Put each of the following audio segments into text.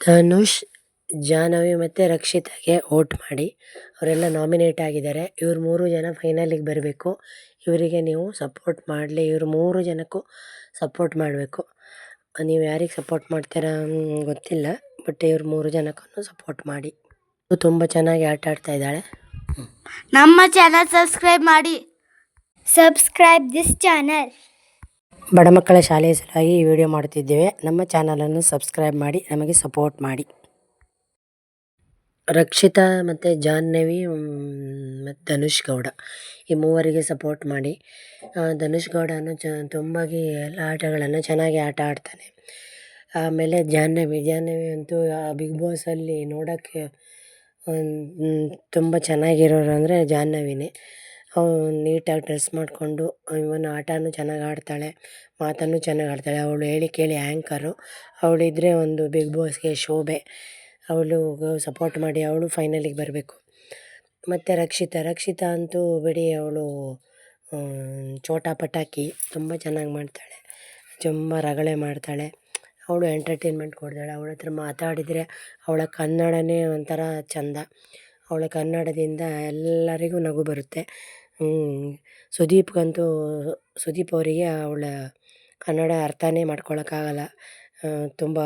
ಧನುಷ್, ಜಾಹ್ನವಿ ಮತ್ತು ರಕ್ಷಿತಾಗೆ ವೋಟ್ ಮಾಡಿ ಅವರೆಲ್ಲ ನಾಮಿನೇಟ್ ಆಗಿದ್ದಾರೆ. ಇವ್ರು ಮೂರು ಜನ ಫೈನಲಿಗೆ ಬರಬೇಕು. ಇವರಿಗೆ ನೀವು ಸಪೋರ್ಟ್ ಮಾಡಲಿ. ಇವ್ರು ಮೂರು ಜನಕ್ಕೂ ಸಪೋರ್ಟ್ ಮಾಡಬೇಕು. ನೀವು ಯಾರಿಗೆ ಸಪೋರ್ಟ್ ಮಾಡ್ತೀರಾ ಗೊತ್ತಿಲ್ಲ. ಬಟ್ ಇವ್ರು ಮೂರು ಜನಕ್ಕೂ ಸಪೋರ್ಟ್ ಮಾಡಿ. ತುಂಬ ಚೆನ್ನಾಗಿ ಆಟ ಆಡ್ತಾ ಇದ್ದಾಳೆ. ನಮ್ಮ ಚಾನಲ್ ಸಬ್ಸ್ಕ್ರೈಬ್ ಮಾಡಿ. Subscribe this channel. ಬಡ ಮಕ್ಕಳ ಶಾಲೆಯ ಸಲುವಾಗಿ ಈ ವಿಡಿಯೋ ಮಾಡುತ್ತಿದ್ದೇವೆ. ನಮ್ಮ ಚಾನಲನ್ನು ಸಬ್ಸ್ಕ್ರೈಬ್ ಮಾಡಿ, ನಮಗೆ ಸಪೋರ್ಟ್ ಮಾಡಿ. ರಕ್ಷಿತಾ ಮತ್ತು ಜಾಹ್ನವಿ ಮತ್ತು ಧನುಷ್ ಗೌಡ ಈ ಮೂವರಿಗೆ ಸಪೋರ್ಟ್ ಮಾಡಿ. ಧನುಷ್ ಗೌಡನು ಚ, ತುಂಬಾಗಿ ಎಲ್ಲ ಆಟಗಳನ್ನು ಚೆನ್ನಾಗಿ ಆಟ ಆಡ್ತಾನೆ. ಆಮೇಲೆ ಜಾಹ್ನವಿ ಜಾಹ್ನವಿ ಅಂತೂ ಬಿಗ್ ಬಾಸಲ್ಲಿ ನೋಡೋಕ್ಕೆ ತುಂಬ ಚೆನ್ನಾಗಿರೋರು ಅಂದರೆ ಜಾಹ್ನವಿನೇ. ನೀಟಾಗಿ ಡ್ರೆಸ್ ಮಾಡಿಕೊಂಡು ಇವನ್ ಆಟನೂ ಚೆನ್ನಾಗಿ ಆಡ್ತಾಳೆ, ಮಾತನ್ನು ಚೆನ್ನಾಗಿ ಆಡ್ತಾಳೆ. ಅವಳು ಹೇಳಿ ಕೇಳಿ ಆ್ಯಂಕರು ಅವಳಿದ್ರೆ ಒಂದು ಬಿಗ್ ಬಾಸ್ಗೆ ಶೋಭೆ. ಅವಳು ಸಪೋರ್ಟ್ ಮಾಡಿ ಅವಳು ಫೈನಲಿಗೆ ಬರಬೇಕು. ಮತ್ತು ರಕ್ಷಿತಾ ರಕ್ಷಿತಾ ಅಂತೂ ಬಿಡಿ ಅವಳು ಚೋಟಾ ಪಟಾಕಿ ತುಂಬ ಚೆನ್ನಾಗಿ ಮಾಡ್ತಾಳೆ. ತುಂಬ ರಗಳೆ ಮಾಡ್ತಾಳೆ. ಅವಳು ಎಂಟರ್ಟೈನ್ಮೆಂಟ್ ಕೊಡ್ತಾಳೆ. ಅವಳ ಹತ್ರ ಮಾತಾಡಿದರೆ ಅವಳ ಕನ್ನಡನೇ ಒಂಥರ ಚಂದ. ಅವಳ ಕನ್ನಡದಿಂದ ಎಲ್ಲರಿಗೂ ನಗು ಬರುತ್ತೆ. ಸುದೀಪ್ಗಂತೂ ಸುದೀಪ್ ಅವರಿಗೆ ಅವಳ ಕನ್ನಡ ಅರ್ಥನೇ ಮಾಡ್ಕೊಳ್ಳೋಕ್ಕಾಗಲ್ಲ ತುಂಬ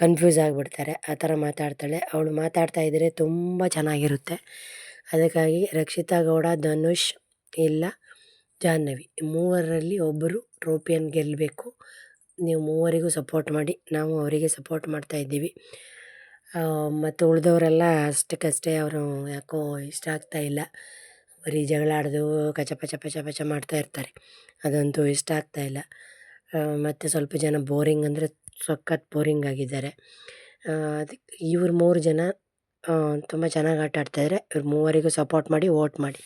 ಕನ್ಫ್ಯೂಸ್ ಆಗಿಬಿಡ್ತಾರೆ. ಆ ಥರ ಮಾತಾಡ್ತಾಳೆ. ಅವಳು ಮಾತಾಡ್ತಾ ಇದ್ದರೆ ತುಂಬ ಚೆನ್ನಾಗಿರುತ್ತೆ. ಅದಕ್ಕಾಗಿ ರಕ್ಷಿತಾ ಗೌಡ, ಧನುಷ್ ಇಲ್ಲ, ಜಾಹ್ನವಿ. ಮೂವರಲ್ಲಿ ಒಬ್ಬರು ಟ್ರೋಪಿಯನ್ ಗೆಲ್ಲಬೇಕು ನೀವು ಮೂವರಿಗೂ ಸಪೋರ್ಟ್ ಮಾಡಿ. ನಾವು ಅವರಿಗೆ ಸಪೋರ್ಟ್ ಮಾಡ್ತಾ ಇದ್ದೀವಿ. ಮತ್ತು ಉಳಿದವರೆಲ್ಲ ಅಷ್ಟಕ್ಕಷ್ಟೇ ಅವರು ಯಾಕೋ ಇಷ್ಟ ಆಗ್ತಾ ಇಲ್ಲ. ಬರೀ ಜಗಳ ಆಡೋದು ಕಚ ಪಚ ಪಚ ಪಚ ಮಾಡ್ತಾ ಇರ್ತಾರೆ. ಅದಂತೂ ಇಷ್ಟ ಆಗ್ತಾ ಇಲ್ಲ. ಮತ್ತು ಸ್ವಲ್ಪ ಜನ ಬೋರಿಂಗ್ ಅಂದರೆ ಸಖತ್ ಬೋರಿಂಗ್ ಆಗಿದ್ದಾರೆ. ಅದಕ್ಕೆ ಇವ್ರು ಮೂರು ಜನ ತುಂಬ ಚೆನ್ನಾಗಿ ಆಟ ಆಡ್ತಾಯಿದ್ದಾರೆ ಇವ್ರು ಮೂವರಿಗೂ ಸಪೋರ್ಟ್ ಮಾಡಿ ವೋಟ್ ಮಾಡಿ.